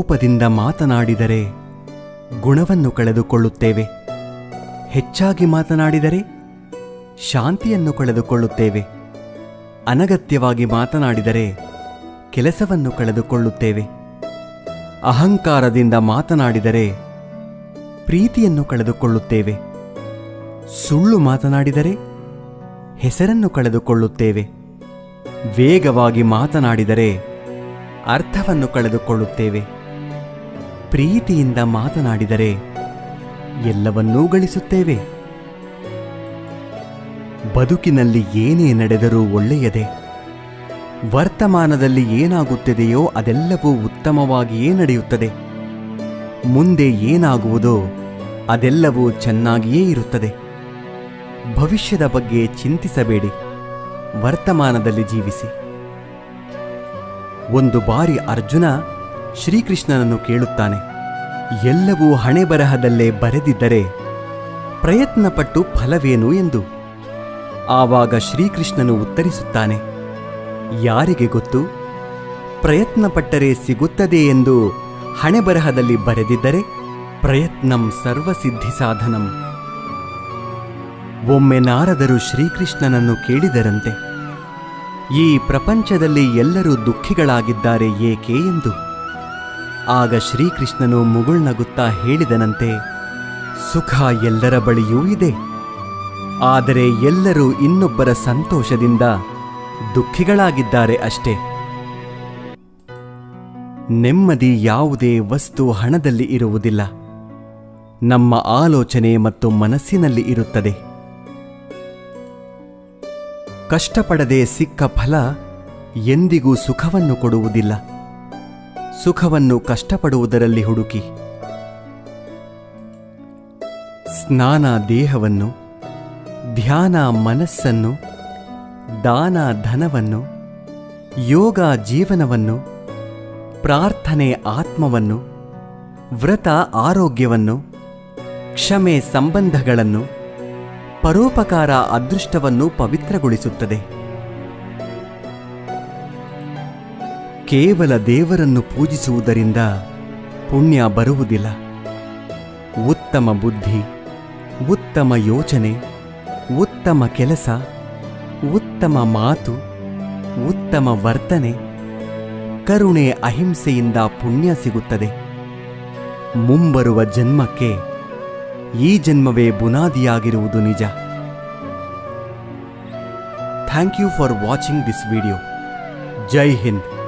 ಕೋಪದಿಂದ ಮಾತನಾಡಿದರೆ ಗುಣವನ್ನು ಕಳೆದುಕೊಳ್ಳುತ್ತೇವೆ. ಹೆಚ್ಚಾಗಿ ಮಾತನಾಡಿದರೆ ಶಾಂತಿಯನ್ನು ಕಳೆದುಕೊಳ್ಳುತ್ತೇವೆ. ಅನಗತ್ಯವಾಗಿ ಮಾತನಾಡಿದರೆ ಕೆಲಸವನ್ನು ಕಳೆದುಕೊಳ್ಳುತ್ತೇವೆ. ಅಹಂಕಾರದಿಂದ ಮಾತನಾಡಿದರೆ ಪ್ರೀತಿಯನ್ನು ಕಳೆದುಕೊಳ್ಳುತ್ತೇವೆ. ಸುಳ್ಳು ಮಾತನಾಡಿದರೆ ಹೆಸರನ್ನು ಕಳೆದುಕೊಳ್ಳುತ್ತೇವೆ. ವೇಗವಾಗಿ ಮಾತನಾಡಿದರೆ ಅರ್ಥವನ್ನು ಕಳೆದುಕೊಳ್ಳುತ್ತೇವೆ. ಪ್ರೀತಿಯಿಂದ ಮಾತನಾಡಿದರೆ ಎಲ್ಲವನ್ನೂ ಗಳಿಸುತ್ತೇವೆ. ಬದುಕಿನಲ್ಲಿ ಏನೇ ನಡೆದರೂ ಒಳ್ಳೆಯದೇ. ವರ್ತಮಾನದಲ್ಲಿ ಏನಾಗುತ್ತಿದೆಯೋ ಅದೆಲ್ಲವೂ ಉತ್ತಮವಾಗಿಯೇ ನಡೆಯುತ್ತದೆ. ಮುಂದೆ ಏನಾಗುವುದೋ ಅದೆಲ್ಲವೂ ಚೆನ್ನಾಗಿಯೇ ಇರುತ್ತದೆ. ಭವಿಷ್ಯದ ಬಗ್ಗೆ ಚಿಂತಿಸಬೇಡಿ. ವರ್ತಮಾನದಲ್ಲಿ ಜೀವಿಸಿ. ಒಂದು ಬಾರಿ ಅರ್ಜುನ ಶ್ರೀಕೃಷ್ಣನನ್ನು ಕೇಳುತ್ತಾನೆ, ಎಲ್ಲವೂ ಹಣೆ ಬರಹದಲ್ಲೇ ಬರೆದಿದ್ದರೆ ಪ್ರಯತ್ನಪಟ್ಟು ಫಲವೇನು ಎಂದು. ಆವಾಗ ಶ್ರೀಕೃಷ್ಣನು ಉತ್ತರಿಸುತ್ತಾನೆ, ಯಾರಿಗೆ ಗೊತ್ತು? ಪ್ರಯತ್ನಪಟ್ಟರೆ ಸಿಗುತ್ತದೆ ಎಂದು ಹಣೆ ಬರಹದಲ್ಲಿ ಬರೆದಿದ್ದರೆ ಪ್ರಯತ್ನಂ ಸರ್ವಸಿದ್ಧಿ ಸಾಧನಂ. ಒಮ್ಮೆ ನಾರದರು ಶ್ರೀಕೃಷ್ಣನನ್ನು ಕೇಳಿದರಂತೆ, ಈ ಪ್ರಪಂಚದಲ್ಲಿ ಎಲ್ಲರೂ ದುಃಖಿಗಳಾಗಿದ್ದಾರೆ ಏಕೆ ಎಂದು. ಆಗ ಶ್ರೀಕೃಷ್ಣನು ಮುಗುಳ್ನಗುತ್ತಾ ಹೇಳಿದನಂತೆ, ಸುಖ ಎಲ್ಲರ ಬಳಿಯೂ ಇದೆ. ಆದರೆ ಎಲ್ಲರೂ ಇನ್ನೊಬ್ಬರ ಸಂತೋಷದಿಂದ ದುಃಖಿಗಳಾಗಿದ್ದಾರೆ ಅಷ್ಟೇ. ನೆಮ್ಮದಿ ಯಾವುದೇ ವಸ್ತು ಹಣದಲ್ಲಿ ಇರುವುದಿಲ್ಲ. ನಮ್ಮ ಆಲೋಚನೆ ಮತ್ತು ಮನಸ್ಸಿನಲ್ಲಿ ಇರುತ್ತದೆ. ಕಷ್ಟಪಡದೆ ಸಿಕ್ಕ ಫಲ ಎಂದಿಗೂ ಸುಖವನ್ನು ಕೊಡುವುದಿಲ್ಲ. ಸುಖವನ್ನು ಕಷ್ಟಪಡುವುದರಲ್ಲಿ ಹುಡುಕಿ. ಸ್ನಾನ ದೇಹವನ್ನು, ಧ್ಯಾನ ಮನಸ್ಸನ್ನು, ದಾನ ಧನವನ್ನು, ಯೋಗ ಜೀವನವನ್ನು, ಪ್ರಾರ್ಥನೆ ಆತ್ಮವನ್ನು, ವ್ರತ ಆರೋಗ್ಯವನ್ನು, ಕ್ಷಮೆ ಸಂಬಂಧಗಳನ್ನು, ಪರೋಪಕಾರ ಅದೃಷ್ಟವನ್ನು ಪವಿತ್ರಗೊಳಿಸುತ್ತದೆ. ಕೇವಲ ದೇವರನ್ನು ಪೂಜಿಸುವುದರಿಂದ ಪುಣ್ಯ ಬರುವುದಿಲ್ಲ. ಉತ್ತಮ ಬುದ್ಧಿ, ಉತ್ತಮ ಯೋಚನೆ, ಉತ್ತಮ ಕೆಲಸ, ಉತ್ತಮ ಮಾತು, ಉತ್ತಮ ವರ್ತನೆ, ಕರುಣೆ ಅಹಿಂಸೆಯಿಂದ ಪುಣ್ಯ ಸಿಗುತ್ತದೆ. ಮುಂಬರುವ ಜನ್ಮಕ್ಕೆ ಈ ಜನ್ಮವೇ ಬುನಾದಿಯಾಗಿರುವುದು ನಿಜ. Thank you for watching this video. Jai Hind.